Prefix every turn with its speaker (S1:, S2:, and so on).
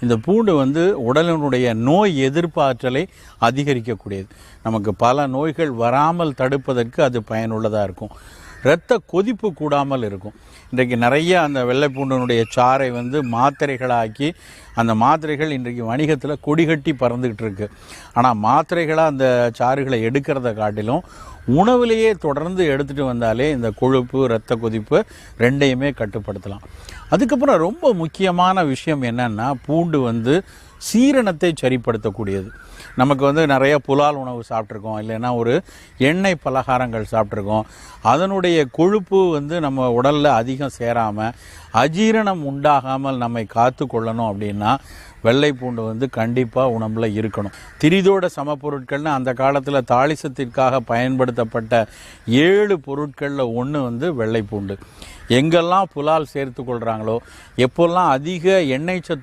S1: இந்த பூண்டு வந்து உடலினுடைய நோய் எதிர்ப்பாற்றலை அதிகரிக்கக்கூடியது. நமக்கு பல நோய்கள் வராமல் தடுப்பதற்கு அது பயனுள்ளதாக இருக்கும். இரத்த கொதிப்பு கூடாமல் இருக்கும். இன்றைக்கு நிறைய அந்த வெள்ளை பூண்டினுடைய சாறை வந்து மாத்திரைகளாக்கி அந்த மாத்திரைகள் இன்றைக்கு வணிகத்தில் கொடிகட்டி பறந்துக்கிட்டு இருக்கு ஆனால் மாத்திரைகளாக அந்த சாறுகளை எடுக்கிறத காட்டிலும் உணவிலேயே தொடர்ந்து எடுத்துகிட்டு வந்தாலே இந்த கொழுப்பு இரத்த கொதிப்பு ரெண்டையுமே கட்டுப்படுத்தலாம். அதுக்கப்புறம் ரொம்ப முக்கியமான விஷயம் என்னென்னா பூண்டு வந்து சீரணத்தை சரிப்படுத்தக்கூடியது. நமக்கு வந்து நிறைய புலால் உணவு சாப்பிட்ருக்கோம் இல்லைன்னா ஒரு எண்ணெய் பலகாரங்கள் சாப்பிட்ருக்கோம் அதனுடைய கொழுப்பு வந்து நம்ம உடலில் அதிகம் சேராமல் அஜீரணம் உண்டாகாமல் நம்மை காத்து கொள்ளணும் அப்படின்னா வெள்ளை பூண்டு வந்து கண்டிப்பாக உணவில் இருக்கணும். திரிதோட சமப்பொருட்கள்னு அந்த காலத்தில் தாளிசத்திற்காக பயன்படுத்தப்பட்ட ஏழு பொருட்களில் ஒன்று வந்து வெள்ளை பூண்டு. எங்கெல்லாம் புலால் சேர்த்து கொள்கிறாங்களோ எப்போல்லாம் அதிக எண்ணெய் சத்து